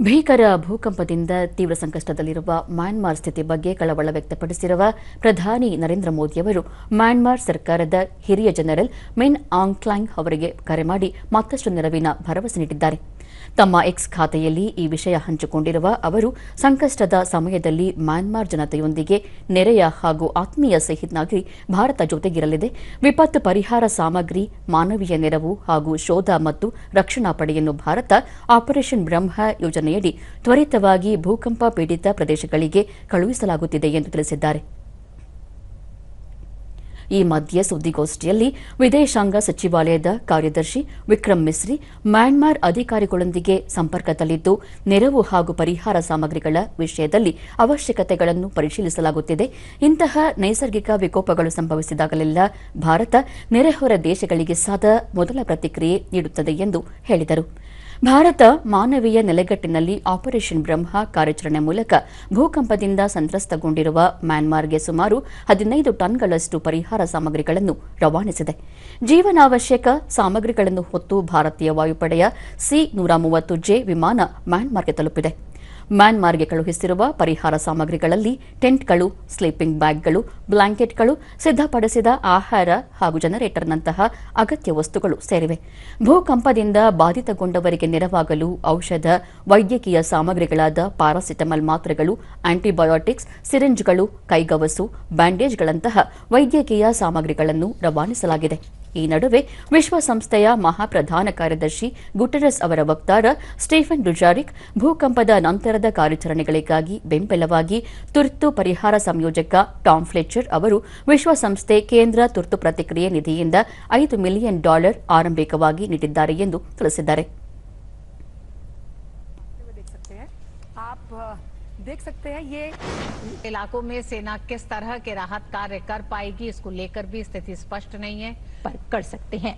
ಭೀಕರ ಭೂಕಂಪದಿಂದ ತೀವ್ರ ಸಂಕಷ್ಟದಲ್ಲಿರುವ ಮ್ಯಾನ್ಮಾರ್ ಸ್ಥಿತಿ ಬಗ್ಗೆ ಕಳವಳ ವ್ಯಕ್ತಪಡಿಸಿರುವ ಪ್ರಧಾನಿ ನರೇಂದ್ರ ಮೋದಿ ಅವರು ಮ್ಯಾನ್ಮಾರ್ ಸರ್ಕಾರದ ಹಿರಿಯ ಜನರಲ್ ಮಿನ್ ಆಂಗ್ಕ್ಲಾಂಗ್ ಅವರಿಗೆ ಕರೆ ಮಾಡಿ ಮತ್ತಷ್ಟು ನೆರವಿನ ಭರವಸೆ ನೀಡಿದ್ದಾರೆ. ತಮ್ಮ ಎಕ್ಸ್ ಖಾತೆಯಲ್ಲಿ ಈ ವಿಷಯ ಹಂಚಿಕೊಂಡಿರುವ ಅವರು, ಸಂಕಷ್ಟದ ಸಮಯದಲ್ಲಿ ಮ್ಯಾನ್ಮಾರ್ ಜನತೆಯೊಂದಿಗೆ ನೆರೆಯ ಹಾಗೂ ಆತ್ಮೀಯ ಸ್ನೇಹಿತನಾಗಿ ಭಾರತ ಜೊತೆಗಿರಲಿದೆ. ವಿಪತ್ತು ಪರಿಹಾರ ಸಾಮಗ್ರಿ, ಮಾನವೀಯ ನೆರವು ಹಾಗೂ ಶೋಧ ಮತ್ತು ರಕ್ಷಣಾ ಪಡೆಯನ್ನು ಭಾರತ ಆಪರೇಷನ್ ಬ್ರಹ್ಮ ಯೋಜನೆಯಡಿ ತ್ವರಿತವಾಗಿ ಭೂಕಂಪ ಪೀಡಿತ ಪ್ರದೇಶಗಳಿಗೆ ಕಳುಹಿಸಲಾಗುತ್ತಿದೆ ಎಂದು ತಿಳಿಸಿದ್ದಾರೆ. ಈ ಮಧ್ಯೆ ಸುದ್ದಿಗೋಷ್ಠಿಯಲ್ಲಿ ವಿದೇಶಾಂಗ ಸಚಿವಾಲಯದ ಕಾರ್ಯದರ್ಶಿ ವಿಕ್ರಮ್ ಮಿಸ್ರಿ ಮ್ಯಾನ್ಮಾರ್ ಅಧಿಕಾರಿಗಳೊಂದಿಗೆ ಸಂಪರ್ಕದಲ್ಲಿದ್ದು, ನೆರವು ಹಾಗೂ ಪರಿಹಾರ ಸಾಮಗ್ರಿಗಳ ವಿಷಯದಲ್ಲಿ ಅವಶ್ಯಕತೆಗಳನ್ನು ಪರಿಶೀಲಿಸಲಾಗುತ್ತಿದೆ. ಇಂತಹ ನೈಸರ್ಗಿಕ ವಿಕೋಪಗಳು ಸಂಭವಿಸಿದಾಗಲೆಲ್ಲ ಭಾರತ ನೆರೆಹೊರ ದೇಶಗಳಿಗೆ ಸದಾ ಮೊದಲ ಪ್ರತಿಕ್ರಿಯೆ ನೀಡುತ್ತದೆ ಎಂದು ಹೇಳಿದರು. ಭಾರತ ಮಾನವೀಯ ನೆಲೆಗಟ್ಟಿನಲ್ಲಿ ಆಪರೇಷನ್ ಬ್ರಹ್ಮ ಕಾರ್ಯಾಚರಣೆ ಮೂಲಕ ಭೂಕಂಪದಿಂದ ಸಂತ್ರಸ್ತಗೊಂಡಿರುವ ಮ್ಯಾನ್ಮಾರ್ಗೆ ಸುಮಾರು ಹದಿನೈದು ಟನ್ಗಳಷ್ಟು ಪರಿಹಾರ ಸಾಮಗ್ರಿಗಳನ್ನು ರವಾನಿಸಿದೆ. ಜೀವನಾವಶ್ಯಕ ಸಾಮಗ್ರಿಗಳನ್ನು ಹೊತ್ತು ಭಾರತೀಯ ವಾಯುಪಡೆಯ ಸಿ ನೂರ ಮೂವತ್ತು ಜೆ ವಿಮಾನ ಮ್ಯಾನ್ಮಾರ್ಗೆ ತಲುಪಿದೆ. ಮ್ಯಾನ್ಮಾರ್ಗೆ ಕಳುಹಿಸಿರುವ ಪರಿಹಾರ ಸಾಮಗ್ರಿಗಳಲ್ಲಿ ಟೆಂಟ್ಗಳು, ಸ್ಲೀಪಿಂಗ್ ಬ್ಯಾಗ್ಗಳು, ಬ್ಲಾಂಕೆಟ್ಗಳು ಸಿದ್ಧಪಡಿಸಿದ ಆಹಾರ ಹಾಗೂ ಜನರೇಟರ್ನಂತಹ ಅಗತ್ಯ ವಸ್ತುಗಳು ಸೇರಿವೆ. ಭೂಕಂಪದಿಂದ ಬಾಧಿತಗೊಂಡವರಿಗೆ ನೆರವಾಗಲು ಔಷಧ, ವೈದ್ಯಕೀಯ ಸಾಮಗ್ರಿಗಳಾದ ಪ್ಯಾರಾಸಿಟಮಲ್ ಮಾತ್ರೆಗಳು, ಆಂಟಿಬಯೋಟಿಕ್ಸ್, ಸಿರಿಂಜ್ಗಳು, ಕೈಗವಸು, ಬ್ಯಾಂಡೇಜ್ಗಳಂತಹ ವೈದ್ಯಕೀಯ ಸಾಮಗ್ರಿಗಳನ್ನು ರವಾನಿಸಲಾಗಿದೆ. ಈ ನಡುವೆ ವಿಶ್ವಸಂಸ್ಥೆಯ ಮಹಾಪ್ರಧಾನ ಕಾರ್ಯದರ್ಶಿ ಗುಟೆರಸ್ ಅವರ ವಕ್ತಾರ ಸ್ಟೀಫನ್ ಡುಜಾರಿಕ್ ಭೂಕಂಪದ ನಂತರದ ಕಾರ್ಯಾಚರಣೆಗಳಿಗಾಗಿ ಬೆಂಬಲವಾಗಿ ತುರ್ತು ಪರಿಹಾರ ಸಂಯೋಜಕ ಟಾಮ್ ಫ್ಲೆಚರ್ ಅವರು ವಿಶ್ವಸಂಸ್ಥೆ ಕೇಂದ್ರ ತುರ್ತು ಪ್ರತಿಕ್ರಿಯೆ ನಿಧಿಯಿಂದ ಐದು ಮಿಲಿಯನ್ ಡಾಲರ್ ಆರಂಭಿಕವಾಗಿ ನೀಡಿದ್ದಾರೆ ಎಂದು ತಿಳಿಸಿದ್ದಾರೆ. देख सकते हैं ये इलाकों में सेना किस तरह के राहत कार्य कर पाएगी इसको लेकर भी स्थिति स्पष्ट नहीं है। पर कर सकते हैं।